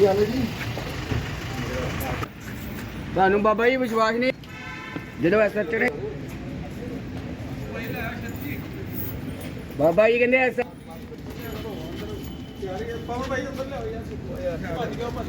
ਕੀ ਹਾਲ ਹੈ ਜੀ? ਤੁਹਾਨੂੰ ਬਾਬਾ ਜੀ ਵਿਸ਼ਵਾਸ ਨਹੀਂ। ਜਦੋਂ ਐਸਐਚ ਨੇ। ਬਾਬਾ ਜੀ ਕਹਿੰਦੇ ਐਸ ਪਵਨ ਭਾਈ ਉੱਧਰ ਲਿਆਓ ਯਾਰ ਭੱਜ ਗਿਆ ਭੱਜ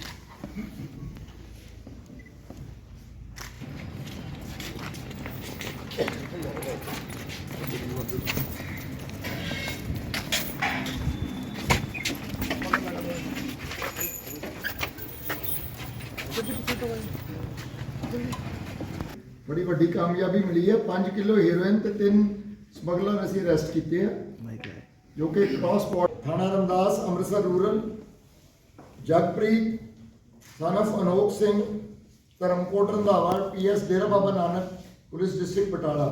ਬੜੀ ਵੱਡੀ ਕਾਮਯਾਬੀ ਮਿਲੀ ਹੈ। 5 ਕਿਲੋ ਹੈਰੋਇਨ ਤੇ ਤਿੰਨ ਸਮਗਲਰ ਅਸੀਂ ਅਰੈਸਟ ਕੀਤੇ ਆ। ਜੋ ਕਿ ਕ੍ਰਾਸ ਬਾਰਡਰ ਥਾਣਾ Ramdas Amritsar rural Jagpreet son of Anokh Singh Dharamkot Randhawa PS Dera Baba Nanak police district Batala.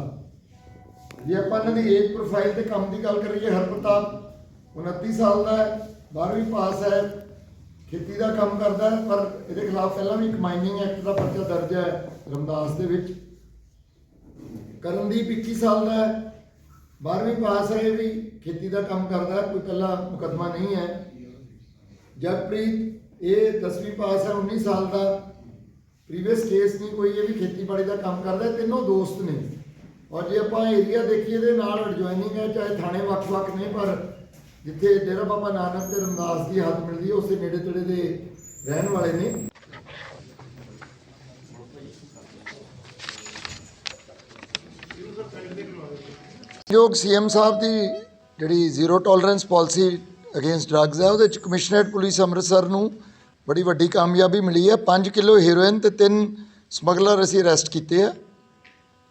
ਜੇ ਆਪਾਂ ਇਹਨਾਂ ਦੀ ਏਜ ਪ੍ਰੋਫਾਈਲ ਤੇ ਕੰਮ ਦੀ ਗੱਲ ਕਰੀਏ ਹਰਪ੍ਰਤਾਪ 29 ਸਾਲ ਦਾ ਹੈ 12ਵੀਂ ਪਾਸ ਹੈ ਖੇਤੀ ਦਾ ਕੰਮ ਕਰਦਾ ਹੈ ਪਰ ਇਹਦੇ ਖਿਲਾਫ ਪਹਿਲਾਂ ਵੀ ਇੱਕ ਮਾਈਨਿੰਗ ਐਕਟ ਦਾ ਪਰਚਾ ਦਰਜ ਹੈ ਰਮਦਾਸ ਦੇ ਵਿੱਚ। ਕਰਨਦੀਪ 21 ਸਾਲ ਦਾ ਹੈ। 12ਵੀਂ ਪਾਸ ਹੈ ਇਹ ਵੀ, ਖੇਤੀ ਦਾ ਕੰਮ ਕਰਦਾ ਕੋਈ ਕੱਲਾ ਮੁਕੱਦਮਾ ਨਹੀਂ ਹੈ। ਜਗਪ੍ਰੀਤ, ਇਹ 10ਵੀਂ ਪਾਸ ਹੈ 19 ਸਾਲ ਦਾ। ਪ੍ਰੀਵੀਅਸ ਕੇਸ ਨਹੀਂ ਕੋਈ, ਇਹ ਵੀ ਖੇਤੀਬਾੜੀ ਦਾ ਕੰਮ ਕਰਦਾ ਤਿੰਨੋਂ ਦੋਸਤ ਨੇ। ਔਰ ਜੇ ਆਪਾਂ ਏਰੀਆ ਦੇਖੀਏ, ਇਹਦੇ ਨਾਲ ਐਡਜੋਇਨਿੰਗ ਹੈ, ਚਾਹੇ ਥਾਣੇ ਵੱਖ-ਵੱਖ ਨੇ, ਪਰ ਜਿੱਥੇ ਡੇਰਾ ਬਾਬਾ ਨਾਨਕ ਤੇ ਰਮਦਾਸ ਦੀ ਹੱਦ ਮਿਲਦੀ ਹੈ, ਉਸੇ ਨੇੜੇ ਤੇੜੇ ਦੇ ਰਹਿਣ ਵਾਲੇ ਨੇ। ਯੋਗ ਸੀਐਮ ਸਾਹਿਬ ਦੀ ਜਿਹੜੀ zero tolerance policy against drugs ਹੈ, ਉਹਦੇ ਚ ਕਮਿਸ਼ਨਰੇਟ ਪੁਲਿਸ ਅੰਮ੍ਰਿਤਸਰ ਨੂੰ ਬੜੀ ਵੱਡੀ ਕਾਮਯਾਬੀ ਮਿਲੀ ਹੈ। 5 ਕਿਲੋ ਹੀਰੋਇਨ ਤੇ ਤਿੰਨ ਸਮਗਲਰ ਅਸੀਂ ਅਰੈਸਟ ਕੀਤੇ ਆ,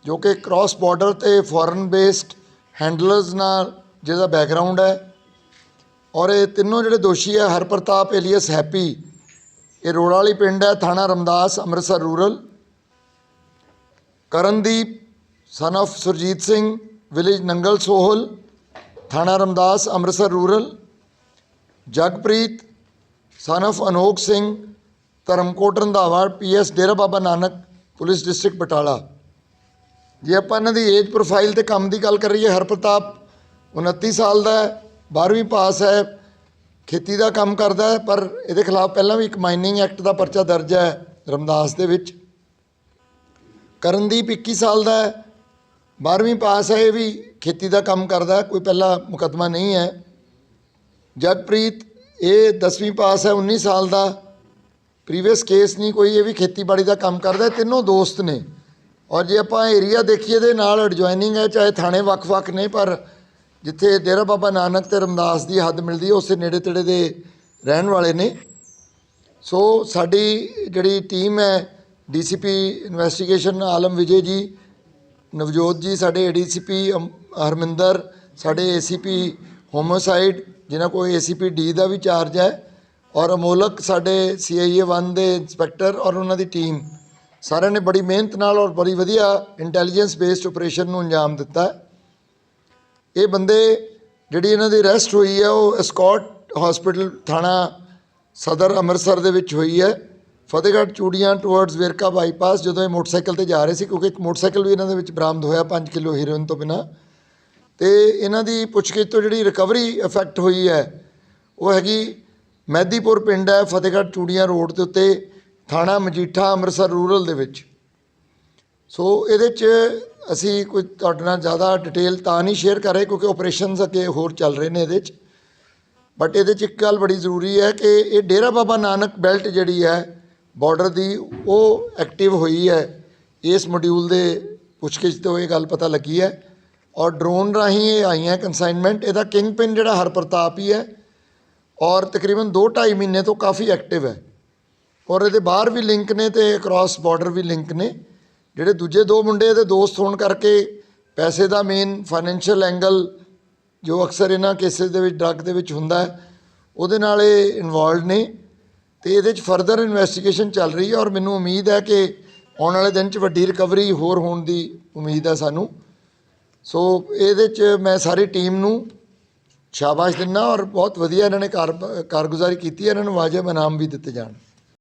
ਜੋ ਕਿ ਕ੍ਰਾਸ ਬਾਰਡਰ ਤੇ ਫੋਰਨ ਬੇਸਡ ਹੈਂਡਲਰਸ ਨਾਲ ਜਿਹਦਾ ਬੈਕਗ੍ਰਾਉਂਡ ਹੈ। ਔਰ ਇਹ ਤਿੰਨੋਂ ਜਿਹੜੇ ਦੋਸ਼ੀ ਹੈ, ਹਰਪ੍ਰਤਾਪ ਏਲੀਅਸ ਹੈਪੀ, ਇਹ ਰੋੜਾ ਵਾਲੀ ਪਿੰਡ ਹੈ, ਥਾਣਾ Ramdas, Amritsar rural. Karandeep son of Surjit Singh village Nangal Sohal ਥਾਣਾ Ramdas Amritsar rural Jagpreet son of Anokh Singh Dharamkot Randhawa PS Dera Baba Nanak police district Batala ਜੇ ਆਪਾਂ ਇਹਨਾਂ ਦੀ ਏਜ ਪ੍ਰੋਫਾਈਲ ਤੇ ਕੰਮ ਦੀ ਗੱਲ ਕਰੀਏ ਹਰਪ੍ਰਤਾਪ 29 ਸਾਲ ਦਾ ਹੈ 12ਵੀਂ ਪਾਸ ਹੈ, ਖੇਤੀ ਦਾ ਕੰਮ ਕਰਦਾ ਹੈ, ਪਰ ਇਹਦੇ ਖਿਲਾਫ ਪਹਿਲਾਂ ਵੀ ਇੱਕ ਮਾਈਨਿੰਗ ਐਕਟ ਦਾ ਪਰਚਾ ਦਰਜ ਹੈ ਰਮਦਾਸ ਦੇ ਵਿੱਚ। ਕਰਨਦੀਪ 21 ਸਾਲ ਦਾ ਹੈ 12ਵੀਂ ਪਾਸ ਹੈ ਇਹ ਵੀ, ਖੇਤੀ ਦਾ ਕੰਮ ਕਰਦਾ, ਕੋਈ ਪਹਿਲਾ ਮੁਕੱਦਮਾ ਨਹੀਂ ਹੈ। ਜਗਪ੍ਰੀਤ, ਇਹ 10ਵੀਂ ਪਾਸ ਹੈ 19 ਸਾਲ ਦਾ। ਪ੍ਰੀਵੀਅਸ ਕੇਸ ਨਹੀਂ ਕੋਈ, ਇਹ ਵੀ ਖੇਤੀਬਾੜੀ ਦਾ ਕੰਮ ਕਰਦਾ ਤਿੰਨੋਂ ਦੋਸਤ ਨੇ। ਔਰ ਜੇ ਆਪਾਂ ਏਰੀਆ ਦੇਖੀਏ, ਇਹਦੇ ਨਾਲ ਐਡਜੋਇਨਿੰਗ ਹੈ, ਚਾਹੇ ਥਾਣੇ ਵੱਖ-ਵੱਖ ਨੇ, ਪਰ ਜਿੱਥੇ ਡੇਰਾ ਬਾਬਾ ਨਾਨਕ ਤੇ ਰਮਦਾਸ ਦੀ ਹੱਦ ਮਿਲਦੀ ਹੈ, ਉਸੇ ਨੇੜੇ ਤੇੜੇ ਦੇ ਰਹਿਣ ਵਾਲੇ ਨੇ। ਸੋ ਸਾਡੀ ਜਿਹੜੀ ਟੀਮ ਹੈ, ਡੀਸੀਪੀ ਇਨਵੈਸਟੀਗੇਸ਼ਨ ਆਲਮ ਵਿਜੇ ਜੀ ਨਵਜੋਤ ਜੀ, ਸਾਡੇ ਏਡੀਸੀਪੀ ਹਰਮਿੰਦਰ, ਸਾਡੇ ਏਸੀਪੀ ਹੋਮੋਸਾਈਡ ਜਿਨ੍ਹਾਂ ਕੋਲ ਏਸੀਪੀ ਡੀ ਦਾ ਵੀ ਚਾਰਜ ਹੈ, ਔਰ ਅਮੋਲਕ ਸਾਡੇ ਸੀਆਈਏ 1 ਦੇ ਇੰਸਪੈਕਟਰ ਔਰ ਉਹਨਾਂ ਦੀ ਟੀਮ ਸਾਰਿਆਂ ਨੇ ਬੜੀ ਮਿਹਨਤ ਨਾਲ ਔਰ ਬੜੀ ਵਧੀਆ ਇੰਟੈਲੀਜੈਂਸ ਬੇਸਡ ਆਪਰੇਸ਼ਨ ਨੂੰ ਅੰਜਾਮ ਦਿੱਤਾ ਇਹ ਬੰਦੇ ਜਿਹੜੀ ਇਹਨਾਂ ਦੀ ਅਰੈਸਟ ਹੋਈ ਹੈ, ਉਹ ਐਸਕॉर्ट ਹਸਪੀਟਲ ਥਾਣਾ ਸਦਰ ਅੰਮ੍ਰਿਤਸਰ ਦੇ ਵਿੱਚ ਹੋਈ ਹੈ। ਫਤਿਹਗੜ੍ਹ ਚੂੜੀਆਂ ਟੁਵਰਡਸ ਵੇਰਕਾ ਬਾਈਪਾਸ ਜਦੋਂ ਇਹ ਮੋਟਰਸਾਈਕਲ ਤੇ ਜਾ ਰਹੇ ਸੀ, ਕਿਉਂਕਿ ਇੱਕ ਮੋਟਰਸਾਈਕਲ ਵੀ ਇਹਨਾਂ ਦੇ ਵਿੱਚ ਬਰਾਮਦ ਹੋਇਆ 5 ਕਿਲੋ ਹੀਰੋਇਨ ਤੋਂ ਬਿਨਾ। ਤੇ ਇਹਨਾਂ ਦੀ ਪੁੱਛਗਿੱਛ ਤੋਂ ਜਿਹੜੀ ਰਿਕਵਰੀ ਇਫੈਕਟ ਹੋਈ ਹੈ, ਉਹ ਹੈਗੀ ਮਹਿਦੀਪੁਰ ਪਿੰਡ ਹੈ, ਫਤਿਹਗੜ੍ਹ ਚੂੜੀਆਂ ਰੋਡ ਦੇ ਉੱਤੇ, ਥਾਣਾ ਮਜੀਠਾ, ਅੰਮ੍ਰਿਤਸਰ ਰੂਰਲ ਦੇ ਵਿੱਚ। ਸੋ ਇਹਦੇ 'ਚ ਅਸੀਂ ਕੋਈ ਤੁਹਾਡੇ ਨਾਲ ਜ਼ਿਆਦਾ ਡਿਟੇਲ ਤਾਂ ਨਹੀਂ ਸ਼ੇਅਰ ਕਰ ਰਹੇ, ਕਿਉਂਕਿ ਆਪਰੇਸ਼ਨਸ ਅੱਗੇ ਹੋਰ ਚੱਲ ਰਹੇ ਨੇ ਇਹਦੇ 'ਚ। ਬਟ ਇਹਦੇ 'ਚ ਇੱਕ ਗੱਲ ਬੜੀ ਜ਼ਰੂਰੀ ਹੈ ਕਿ ਇਹ ਡੇਰਾ ਬਾਬਾ ਨਾਨਕ ਬੈਲਟ ਜਿਹੜੀ ਹੈ ਬਾਰਡਰ ਦੀ ਉਹ ਐਕਟਿਵ ਹੋਈ ਹੈ। ਇਸ ਮੋਡਿਊਲ ਦੇ ਪੁੱਛਗਿੱਛ ਤੋਂ ਇਹ ਗੱਲ ਪਤਾ ਲੱਗੀ ਹੈ। ਔਰ ਡਰੋਨ ਰਾਹੀਂ ਇਹ ਆਈਆਂ ਕਨਸਾਈਨਮੈਂਟ ਇਹਦਾ ਕਿੰਗ ਪਿਨ ਜਿਹੜਾ ਹਰਪ੍ਰਤਾਪ ਹੀ ਹੈ। ਔਰ ਤਕਰੀਬਨ 2.5 ਮਹੀਨੇ ਤੋਂ ਕਾਫੀ ਐਕਟਿਵ ਹੈ। ਔਰ ਇਹਦੇ ਬਾਹਰ ਵੀ ਲਿੰਕ ਨੇ ਤੇ ਅਕ੍ਰੋਸ ਬਾਰਡਰ ਵੀ ਲਿੰਕ ਨੇ। ਜਿਹੜੇ ਦੂਜੇ ਦੋ ਮੁੰਡੇ ਇਹਦੇ ਦੋਸਤ ਹੋਣ ਕਰਕੇ ਪੈਸੇ ਦਾ ਮੇਨ ਫਾਈਨੈਂਸ਼ੀਅਲ ਐਂਗਲ ਜੋ ਅਕਸਰ ਇਹਨਾਂ ਕੇਸਿਸ ਦੇ ਵਿੱਚ ਡਰੱਗ ਦੇ ਵਿੱਚ ਹੁੰਦਾ ਹੈ, ਉਹਦੇ ਨਾਲ ਇਹ ਇਨਵੋਲਡ ਨੇ। ਤੇ ਇਹਦੇ 'ਚ ਫਰਦਰ ਇਨਵੈਸਟੀਗੇਸ਼ਨ ਚੱਲ ਰਹੀ ਹੈ ਔਰ ਮੈਨੂੰ ਉਮੀਦ ਹੈ ਕਿ ਆਉਣ ਵਾਲੇ ਦਿਨ 'ਚ ਵੱਡੀ ਰਿਕਵਰੀ ਹੋਰ ਹੋਣ ਦੀ ਉਮੀਦ ਹੈ ਸਾਨੂੰ। ਸੋ ਇਹਦੇ 'ਚ ਮੈਂ ਸਾਰੀ ਟੀਮ ਨੂੰ ਸ਼ਾਬਾਸ਼ ਦਿੰਦਾ ਔਰ ਬਹੁਤ ਵਧੀਆ ਇਹਨਾਂ ਨੇ ਕਾਰ, ਕਾਰਗੁਜ਼ਾਰੀ ਕੀਤੀ ਹੈ। ਇਹਨਾਂ ਨੂੰ ਵਾਜਬ ਇਨਾਮ ਵੀ ਦਿੱਤੇ ਜਾਣ।